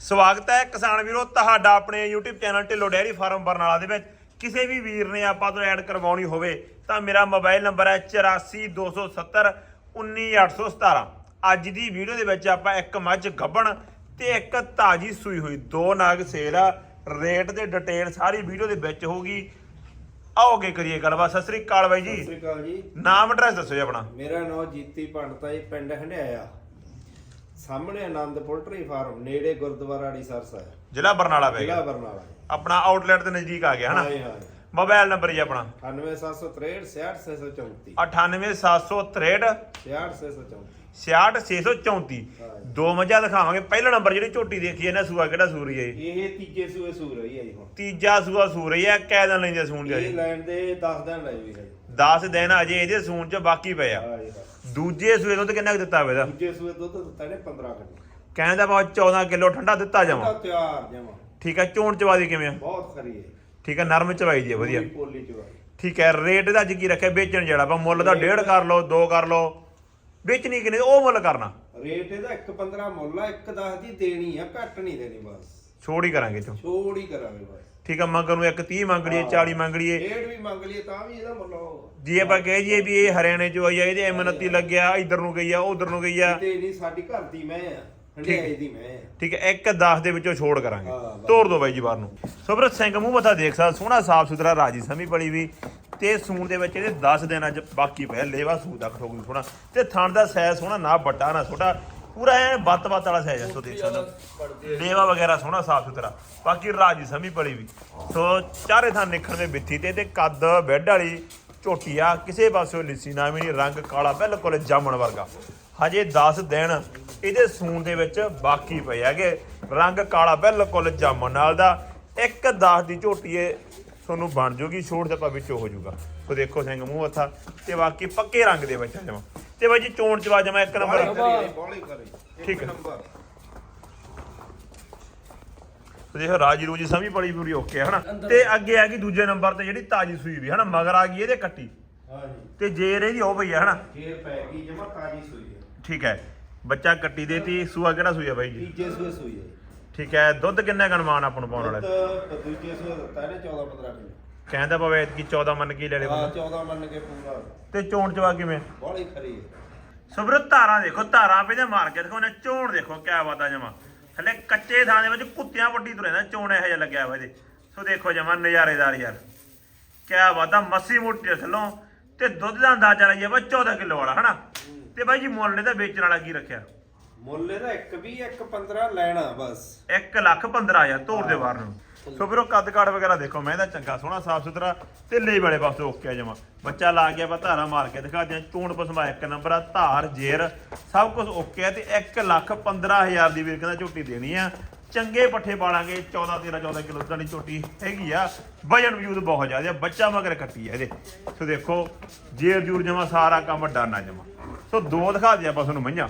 ਸਵਾਗਤ ਹੈ ਕਿਸਾਨ ਵੀਰੋ ਤੁਹਾਡਾ ਆਪਣੇ YouTube channel Dhillon dairy farm Barnala ਦੇ ਵਿੱਚ। ਕਿਸੇ ਵੀ ਵੀਰ ਨੇ ਆਪਾਂ ਤੋਂ ਐਡ ਕਰਵਾਉਣੀ ਹੋਵੇ ਤਾਂ ਮੇਰਾ ਮੋਬਾਈਲ ਨੰਬਰ ਹੈ 8427 19817 ਅੱਜ ਦੀ ਵੀਡੀਓ ਦੇ ਵਿੱਚ ਆਪਾਂ ਇੱਕ ਮੱਝ ਗੱਬਣ ਤੇ ਇੱਕ ਤਾਜੀ ਸੂਈ ਹੋਈ। ਦੋ ਨਾਗ ਆ ਰੇਟ ਤੇ ਡਿਟੇਲ ਸਾਰੀ ਵੀਡੀਓ ਦੇ ਵਿੱਚ ਹੋਊਗੀ। ਆਓਗੇ ਕਰੀਏ ਗੱਲਬਾਤ। ਸਤਿ ਸ੍ਰੀ ਅਕਾਲ ਬਾਈ ਸਤਿ ਜੀ ਸ੍ਰੀ ਅਕਾਲ ਜੀ। ਨਾਮ ਐਡਰੈਸ ਦੱਸੋ ਜੀ ਆਪਣਾ। ਮੇਰਾ ਨਾਮ ਜੀਤੀ ਪੰਡਤਾ ਜੀ ਪਿੰਡ ਹੰਡਿਆਇਆ। ਸਾਹਮਣੇ ਆਨੰਦ ਪੋਲਟਰੀ ਫਾਰਮ ਨੇੜੇ ਗੁਰਦੁਆਰਾ ਅੜੀ ਸਰਸਾ ਹੈ ਜ਼ਿਲ੍ਹਾ ਬਰਨਾਲਾ ਪੈ ਜ਼ਿਲ੍ਹਾ ਬਰਨਾਲਾ। ਆਪਣਾ ਆਊਟਲੈਟ ਦੇ ਨਜ਼ਦੀਕ ਆ ਗਿਆ ਹਨਾ? ਹਾਂ ਹਾਂ। ਮੋਬਾਈਲ ਨੰਬਰ ਜੀ ਆਪਣਾ। 98763 66634 98763 66634 66634 ਹਾਂ ਜੀ। ਦੋ ਮੱਝਾਂ ਦਿਖਾਵਾਂਗੇ। ਪਹਿਲਾ ਨੰਬਰ ਜਿਹੜੀ ਝੋਟੀ ਦੇਖੀ ਇਹਨੇ ਸੂਆ ਕਿਹੜਾ ਸੂਰ ਹੀ? ਇਹ ਤੀਜੇ ਸੂਏ ਸੂਰ ਰਹੀ ਹੈ ਜੀ ਹੁਣ। ਤੀਜਾ ਸੂਆ ਸੂਰ ਹੀ ਦਿਨ ਲੈਂਦੇ ਸੂਣ ਇਹ ਜੀ ਲੈਣ ਦੇ 10 ਦਿਨ ਲਈ ਵੀ ਹੈ ਜੀ। 10 ਦਿਨ ਅਜੇ ਇਹਦੇ ਸੂਣ ਚ ਬਾਕੀ ਪਏ ਆ। ਹਾਂ ਜੀ ਹਾਂ। ਦੂਜੇ ਸੂਏ ਦੁੱਧ ਕਿੰਨਾ ਕੁ ਦਿੱਤਾ ਹੋਵੇ ਦਾ ਦੂਜੇ ਸੂਏ ਦੁੱਧ ਦਿੱਤਾ ਨੇ 15 ਕਿਲੋ। ਕਹਿੰਦਾ ਬਾਬਾ 14 ਕਿਲੋ ਠੰਡਾ ਦਿੱਤਾ ਜਾਵਾਂ। ਤਿਆਰ ਜਮਾ ਠੀਕ ਹੈ ਚੋਣ ਚਵਾਦੀ ਕਿਵੇਂ ਆ? ਬਹੁਤ ਖਰੀ ਹੈ। ਠੀਕ ਹੈ ਨਰਮ ਚਵਾਈ ਦੀ ਵਧੀਆ। ਪੂਰੀ ਪੋਲੀ ਚਵਾਈ। ਠੀਕ ਹੈ ਰੇਟ ਦਾ ਅੱਜ ਕੀ ਰੱਖਿਆ? ਵੇਚਣ ਜਿਹੜਾ ਆਪਾਂ ਮੁੱਲ ਦਾ ਡੇਢ ਕਰ ਲਓ ਦੋ ਕਰ ਲਓ। ਵੇਚਣੀ ਕਿੰਨੇ? ਉਹ ਮੁੱਲ ਕਰਨਾ। ਰੇਟ ਇਹਦਾ 1.15 ਮੁੱਲ ਆ 1.10 ਦੀ ਦੇਣੀ ਆ ਘੱਟ ਨਹੀਂ ਦੇਣੀ ਬਸ। ਛੋੜ ਹੀ ਕਰਾਂਗੇ ਚੋ। ਛੋੜ ਹੀ ਕਰਾਂਗੇ ਬਸ। ਠੀਕ ਹੈ ਮੰਗਣ ਨੂੰ ਇੱਕ 30 ਮੰਗ ਲਈਏ 40 ਮੰਗ ਲਈਏ ਡੇਢ ਵੀ ਮੰਗ ਲਈਏ ਤਾਂ ਵੀ ਇਹਦਾ ਮੁੱਲ ਹੋਊਗਾ ਜੇ ਆਪਾਂ ਕਹੇ ਜੀਏ ਵੀ ਇਹ ਹਰਿਆਣੇ ਚੋਂ ਆਈ ਆ ਇਹਦੇ M29 ਲੱਗਿਆ ਇਧਰ ਨੂੰ ਗਈ ਆ ਉਧਰ ਨੂੰ ਗਈ ਆ। ਤੇ ਨਹੀਂ ਸਾਡੀ ਘਰ ਦੀ ਮੈਂ ਆ ਹੰਡਿਆਈ ਦੀ ਮੈਂ ਆ। ਠੀਕ ਹੈ ਇੱਕ 10 ਦੇ ਵਿੱਚੋਂ ਛੋੜ ਕਰਾਂਗੇ। ਹਾਂ, ਬਸ। ਤੋੜ ਦੋ ਬਾਈ ਜੀ ਬਾਹਰ ਨੂੰ। ਸੁਬਰਤ ਸਿੰਘ ਮੂੰਹ ਮੱਥਾ ਦੇਖ ਸਕਦਾ ਸੋਹਣਾ ਸਾਫ਼ ਸੁਥਰਾ ਰਾਜੀ ਸਮੀ ਬੜੀ ਵੀ। ਤੇ ਸੂਣ ਦੇ ਵਿੱਚ ਇਹਦੇ 10 ਦਿਨ ਅੱਜ ਬਾਕੀ ਪਿਆ ਲੇਵਾ ਸੂਦ ਦਾ ਖਟੋਗੂ ਸੋਹਣਾ। ਤੇ ਥਣ ਦਾ ਸਾਈਜ਼ ਸੋਹਣਾ ਨਾ ਵੱਡਾ ਨਾ ਛੋਟਾ। ਪੂਰਾ ਐ ਬੱਤ ਬੱਤ ਵਾਲਾ ਸਾਈਜ਼ ਹੈ ਸੋ ਦੇਖ ਸਕਦੇ ਲੇਵਾ ਵਗੈਰਾ ਸੋਹਣਾ, ਸਾਫ਼ ਸੁਥਰਾ। ਬਾਕੀ ਰਾਜੀ ਸਮੀ ਪਲੀ ਵੀ। ਸੋ ਚਾਰੇ ਥਾਂ ਨਿਖਣ ਦੇ ਬਿੱਥੀ ਤੇ ਤੇ ਕੱਦ, ਬੈੱਡ ਵਾਲੀ ਝੋਟੀ ਆ ਕਿਸੇ ਪਾਸਿਓਂ ਲਿੱਸੀ ਨਾ ਵੀ ਨਹੀਂ ਰੰਗ ਕਾਲਾ, ਬਿਲਕੁਲ ਜਾਮਣ ਵਰਗਾ। ਹਜੇ 10 ਦਿਨ ਇਹਦੇ ਸੂਣ ਦੇ ਵਿੱਚ ਬਾਕੀ ਪਏ ਹੈਗੇ। ਰੰਗ ਕਾਲਾ, ਬਿਲਕੁਲ ਜਾਮਣ ਨਾਲ ਦਾ। ਇੱਕ 10 ਦੀ ਝੋਟੀ ਇਹ ਤੁਹਾਨੂੰ ਬਣ ਜੂਗੀ, ਛੋੜ ਤੇ ਵਿੱਚੋਂ ਹੋ ਜਾਊਗਾ ਕੋ ਦੇਖੋ ਸਿੰਘ ਮੂੰਹ ਹੱਥਾ ਤੇ ਬਾਕੀ ਪੱਕੇ ਰੰਗ ਦੇ ਵਿੱਚ ਆ ਜਾਵਾਂ। ਤੇ ਬਾਈ ਜੀ ਚੋਣ ਚਵਾ ਜਮਾ ਇੱਕ ਨੰਬਰ। ਬੋਲੀ ਕਰੀ ਇੱਕ ਠੀਕ ਹੈ। ਨੰਬਰ। ਦੇਖੋ ਰਾਜੀ ਰੂਜੀ ਸਮੀ ਬੜੀ ਪੂਰੀ ਓਕੇ ਹੈ ਹਨਾ? ਤੇ ਅੱਗੇ ਆ ਗਈ ਦੂਜੇ ਨੰਬਰ ਤੇ ਜਿਹੜੀ ਤਾਜੀ ਸੂਈ ਵੀ ਹਨਾ? ਮਗਰ ਆ ਗਈ ਇਹਦੇ ਕੱਟੀ। ਹਾਂ ਜੀ ਤੇ ਜੇਰ ਇਹਦੀ ਉਹ ਪਈ ਹੈ ਹਨਾ? ਫੇਰ ਪੈ ਗਈ ਜਮਾ ਤਾਜੀ ਸੂਈ ਹੈ ਠੀਕ ਹੈ। ਬੱਚਾ ਕੱਟੀ ਦੇਤੀ ਸੂਆ ਕਿਹੜਾ ਸੂਈ ਹੈ ਬਾਈ ਜੀ? ਤੀਜੇ ਸੂਏ ਸੂਈ ਹੈ ਠੀਕ ਹੈ। ਦੁੱਧ ਕਿੰਨਾ ਗਣਮਾਨ ਆਪਾਂ ਨੂੰ ਪਾਉਣ ਵਾਲਾ? ਦੁੱਧ ਦੂਜੇ ਸੂਏ ਦਿੱਤਾ ਇਹਨੇ 14 15 ਕਿਲੋ। ਕਹਿੰਦਾ ਪਵੇ ਕਿ 14 ਮੰਨ ਕੇ ਹੀ ਲੈ ਲੈ ਹਾਂ ਬੰਦਾ 14 ਮੰਨ ਕੇ ਪੂਰਾ। ਤੇ ਚੋਣ ਚਵਾ ਕਿਵੇਂ? ਬੋਲੀ ਖਰੀ ਹੈ। ਸੁਬਰਤ ਧਾਰਾਂ ਦੇਖੋ ਧਾਰਾਂ ਪੇ ਤੇ ਮਾਰ ਕੇ ਦੇਖੋ ਨੇ ਚੋਣ ਦੇਖੋ ਕਿਆ ਬਾਤਾਂ ਜਮਾ। ਹਲੇ ਕੱਚੇ ਥਾਂ ਦੇ ਵਿੱਚ ਕੁੱਤਿਆਂ ਵੱਡੀ ਤੁਰੇ ਨਾ ਚੋਣ ਇਹੋ ਜਿਹਾ ਲੱਗਿਆ ਹੋਇਆ ਇਹਦੇ। ਸੋ ਦੇਖੋ ਜਮਾ ਨਜ਼ਾਰੇਦਾਰ ਯਾਰ। ਕਿਆ ਬਾਤਾਂ ਮੱਸੀ ਮੋਟੀ ਥੱਲੋਂ। ਤੇ ਦੁੱਧ ਦਾ ਅੰਦਾਜ਼ਾ ਲਾਈਏ ਬਾ 14 ਕਿਲੋ ਵਾਲਾ ਹਨਾ? ਤੇ ਬਾਈ ਜੀ ਮੁੱਲ ਇਹਦਾ ਵੇਚਣ ਵਾਲਾ ਕੀ ਰੱਖਿਆ? ਮੁੱਲ ਇਹਦਾ 1 20 1 15 ਲੈਣਾ ਬਸ। 1 ਲੱਖ 15000 ਤੋੜ ਦੇ ਬਾਹਰ ਨੂੰ। ਸੋ ਫਿਰ ਉਹ ਕੱਦ ਕਾਠ ਵਗੈਰਾ ਦੇਖੋ, ਮੈਂ ਇਹਦਾ ਚੰਗਾ, ਸੋਹਣਾ, ਸਾਫ਼ ਸੁਥਰਾ ਤੇ ਲਈ ਵਾਲੇ ਪਾਸੇ ਓਕੇ ਜਮਾ। ਬੱਚਾ ਲਾ ਗਿਆ ਬਾ ਧਾਰਾ ਮਾਰ ਕੇ ਦਿਖਾ ਦਿਆਂ, ਚੂਣ ਪਸਮਾ ਇੱਕ ਨੰਬਰ ਆ, ਧਾਰ, ਜੇਰ, ਸਭ ਕੁਝ ਓਕੇ ਆ ਤੇ 1 ਲੱਖ 15000 ਦੀ ਵੀਰ ਕਹਿੰਦਾ ਝੋਟੀ ਦੇਣੀ ਆ। ਚੰਗੇ ਪੱਠੇ ਪਾਲਾਂਗੇ 14 13 14 ਕਿਲੋ ਦੀ ਝੋਟੀ ਹੈਗੀ ਆ। ਵਜਨ ਵਜੂਦ ਬਹੁਤ ਜ਼ਿਆਦਾ ਬੱਚਾ ਮਗਰ ਕੱਟੀ ਆ ਇਹਦੇ। ਸੋ ਦੇਖੋ, ਜੇਰ, ਜੂਰ ਜਮਾ, ਸਾਰਾ ਕੰਮ ਡਾਨਾ ਜਮਾ। ਸੋ ਦੋ ਦਿਖਾ ਦਿਆਂ ਬਸ ਤੁਹਾਨੂੰ ਮਈਆਂ।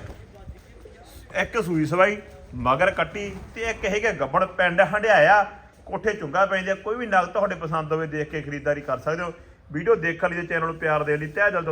ਇੱਕ ਸੂਈ ਸਵਾਈ, ਮਗਰ ਕੱਟੀ ਤੇ ਇੱਕ ਹੈਗਾ ਗੱਬੜ, ਪਿੰਡ ਹੰਡਿਆਇਆ। ਕੋਠੇ ਚੁੰਗਾ ਪੈਂਦੇ ਆ, ਕੋਈ ਵੀ ਨਗ ਤੁਹਾਡੇ ਪਸੰਦ ਹੋਵੇ ਦੇਖ ਕੇ ਖਰੀਦਦਾਰੀ ਕਰ ਸਕਦੇ ਹੋ। ਵੀਡੀਓ ਦੇਖਣ ਲਈ ਤੇ ਚੈਨਲ ਨੂੰ ਪਿਆਰ ਦੇਣ ਲਈ ਤਹਿ ਦਿਲ ਤੋਂ